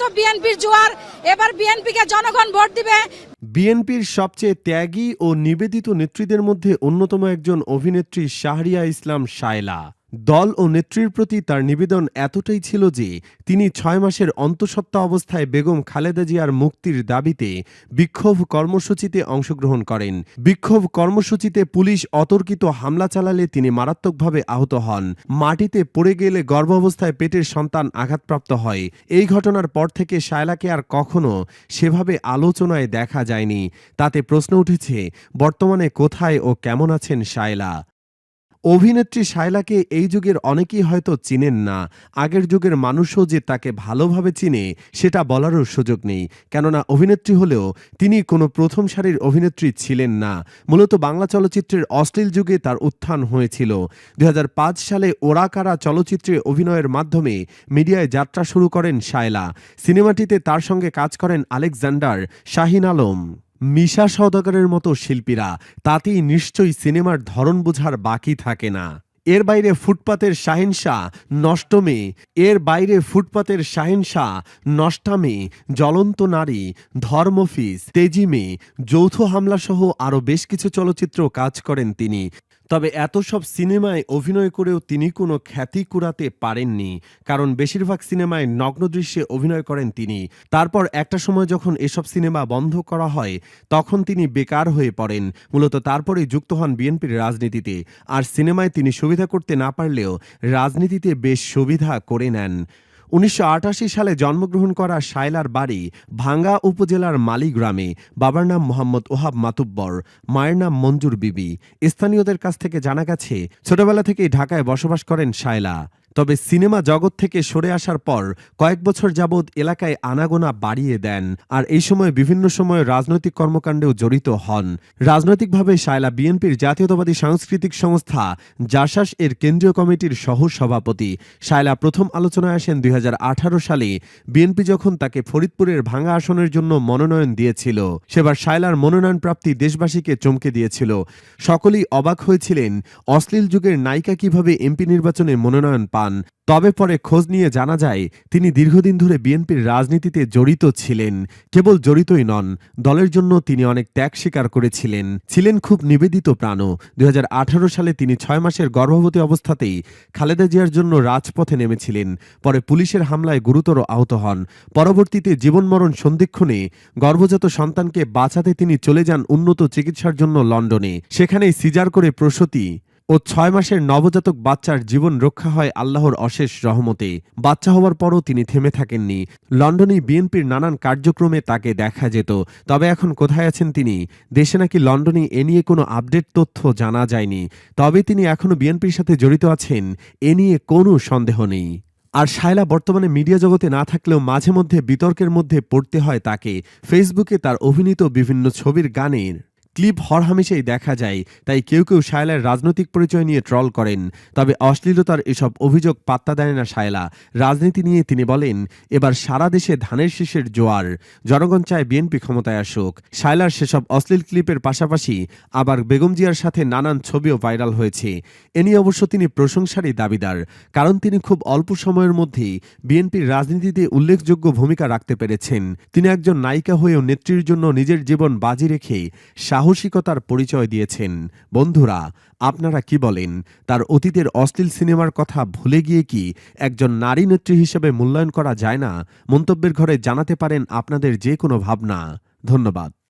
তো বিএনপির জোয়ার, এবার বিএনপিকে জনগণ ভোট দিবে। বিএনপির সবচেয়ে ত্যাগী ও নিবেদিত নেত্রীদের মধ্যে অন্যতম একজন অভিনেত্রী শাহরিয়া ইসলাম শায়লা। দল ও নেত্রীর প্রতি তার নিবেদন এতটাই ছিল যে তিনি ছয় মাসের অন্তঃসত্ত্বা অবস্থায় বেগম খালেদা জিয়ার মুক্তির দাবিতে বিক্ষোভ কর্মসূচিতে অংশগ্রহণ করেন। বিক্ষোভ কর্মসূচিতে পুলিশ অতর্কিত হামলা চালালে তিনি মারাত্মকভাবে আহত হন। মাটিতে পড়ে গেলে গর্ভাবস্থায় পেটের সন্তান আঘাতপ্রাপ্ত হয়। এই ঘটনার পর থেকে শায়লাকে আর কখনো সেভাবে আলোচনায় দেখা যায়নি। তাতে প্রশ্ন উঠেছে, বর্তমানে কোথায় ও কেমন আছেন শায়লা? অভিনেত্রী শায়লাকে এই যুগের অনেকেই হয়তো চিনেন না। আগের যুগের মানুষও যে তাকে ভালোভাবে চিনে, সেটা বলারও সুযোগ নেই। কেননা অভিনেত্রী হলেও তিনি কোনো প্রথম সারির অভিনেত্রী ছিলেন না। মূলত বাংলা চলচ্চিত্রের অশ্লীল যুগে তার উত্থান হয়েছিল। দু হাজার পাঁচ সালে ওরাকারা চলচ্চিত্রে অভিনয়ের মাধ্যমে মিডিয়ায় যাত্রা শুরু করেন শায়লা। সিনেমাটিতে তার সঙ্গে কাজ করেন আলেকজান্ডার শাহিন আলম। মিশা সওদাগরের মতো শিল্পীরা, তাতেই নিশ্চয়ই সিনেমার ধরন বোঝার বাকি থাকে না। এর বাইরে ফুটপাতের শাহিনশাহ নষ্টমে, এর বাইরে ফুটপাতের শাহিনশাহ নষ্টামে, জ্বলন্ত নারী ধর্মফিস তেজিমে, যৌথ হামলা সহ আরও বেশ কিছু চলচ্চিত্র কাজ করেন তিনি। তবে এত সব সিনেমায় অভিনয় করেও তিনি কোনো খ্যাতি কুড়াতে পারেননি, কারণ বেশিরভাগ সিনেমায় নগ্ন দৃশ্যে অভিনয় করেন তিনি। তারপর একটা সময় যখন এসব সিনেমা বন্ধ করা হয়, তখন তিনি বেকার হয়ে পড়েন। মূলত তারপরে যুক্ত হন বিএনপির রাজনীতিতে। আর সিনেমায় তিনি সুবিধা করতে না পারলেও রাজনীতিতে বেশ সুবিধা করে নেন। উনিশশো আটাশি সালে জন্মগ্রহণ করা শায়লার বাড়ি ভাঙ্গা উপজেলার মালি গ্রামে। বাবার নাম মোহাম্মদ ওহাব মাতুব্বর, মায়ের নাম মঞ্জুর বিবি। স্থানীয়দের কাছ থেকে জানা গেছে, ছোটবেলা থেকেই ঢাকায় বসবাস করেন শায়লা। তবে সিনেমা জগৎ থেকে সরে আসার পর কয়েক বছর যাবৎ এলাকায় আনাগোনা বাড়িয়ে দেন আর এই সময় বিভিন্ন সময় রাজনৈতিক কর্মকাণ্ডেও জড়িত হন। রাজনৈতিকভাবে শায়লা বিএনপির জাতীয়তাবাদী সাংস্কৃতিক সংস্থা জাসাস এর কেন্দ্রীয় কমিটির সহ সভাপতি শায়লা প্রথম আলোচনায় আসেন দুই হাজার আঠারো সালে। বিএনপি যখন তাকে ফরিদপুরের ভাঙা আসনের জন্য মনোনয়ন দিয়েছিল, সেবার শায়লার মনোনয়ন প্রাপ্তি দেশবাসীকে চমকে দিয়েছিল। সকলেই অবাক হয়েছিলেন, অশ্লীল যুগের নায়িকা কীভাবে এমপি নির্বাচনে মনোনয়ন পান। তবে পরে খোঁজ নিয়ে জানা যায়, তিনি দীর্ঘদিন ধরে বিএনপির রাজনীতিতে জড়িত ছিলেন। কেবল জড়িতই নন, দলের জন্য তিনি অনেক ত্যাগ স্বীকার করেছিলেন। ছিলেন খুব নিবেদিত প্রাণ দুই হাজার আঠারো সালে তিনি ছয় মাসের গর্ভবতী অবস্থাতেই খালেদা জিয়ার জন্য রাজপথে নেমেছিলেন। পরে পুলিশের হামলায় গুরুতর আহত হন। পরবর্তীতে জীবনমরণ সন্ধিক্ষণে গর্ভজাত সন্তানকে বাঁচাতে তিনি চলে যান উন্নত চিকিৎসার জন্য লন্ডনে। সেখানেই সিজার করে প্রসূতি ও ছয় মাসের নবজাতক বাচ্চার জীবন রক্ষা হয় আল্লাহর অশেষ রহমতে। বাচ্চা হওয়ার পরও তিনি থেমে থাকেননি। লন্ডনে বিএনপির নানান কার্যক্রমে তাকে দেখা যেত। তবে এখন কোথায় আছেন তিনি? দেশে নাকি লন্ডনে এ নিয়ে কোনো আপডেট তথ্য জানা যায়নি। তবে তিনি এখনও বিএনপির সাথে জড়িত আছেন, এ নিয়ে কোনো সন্দেহ নেই। আর শায়লা বর্তমানে মিডিয়া জগতে না থাকলেও মাঝে মধ্যে বিতর্কের মধ্যে পড়তে হয় তাকে। ফেসবুকে তার অভিনীত বিভিন্ন ছবির গানের। ক্লিপ হরহামেশাই দেখা যায়, তাই কেউ কেউ শায়লার রাজনৈতিক পরিচয় নিয়ে ট্রল করেন। তবে অশ্লীলতার এসব অভিযোগ পাত্তা দেয় না শায়লা। রাজনীতি নিয়ে তিনি বলেন, এবার সারা দেশে ধানের শীষের জোয়ার। জনগণ চায় বিএনপি ক্ষমতায় আসুক। শায়লার সেসব অশ্লীল ক্লিপের পাশাপাশি আবার বেগম জিয়ার সাথে নানান ছবিও ভাইরাল হয়েছে। এ নিয়ে অবশ্য তিনি প্রশংসারই দাবিদার, কারণ তিনি খুব অল্প সময়ের মধ্যেই বিএনপির রাজনীতিতে উল্লেখযোগ্য ভূমিকা রাখতে পেরেছেন। তিনি একজন নায়িকা হয়েও নেত্রীর জন্য নিজের জীবন বাজি রেখে সাহসিকতার পরিচয় দিয়েছেন। বন্ধুরা, আপনারা কি বলেন? তার অতীতের অশ্লীল সিনেমার কথা ভুলে গিয়ে কি একজন নারী নেত্রী হিসেবে মূল্যায়ন করা যায় না? মন্তব্যের ঘরে জানাতে পারেন আপনাদের যে কোনো ভাবনা। ধন্যবাদ।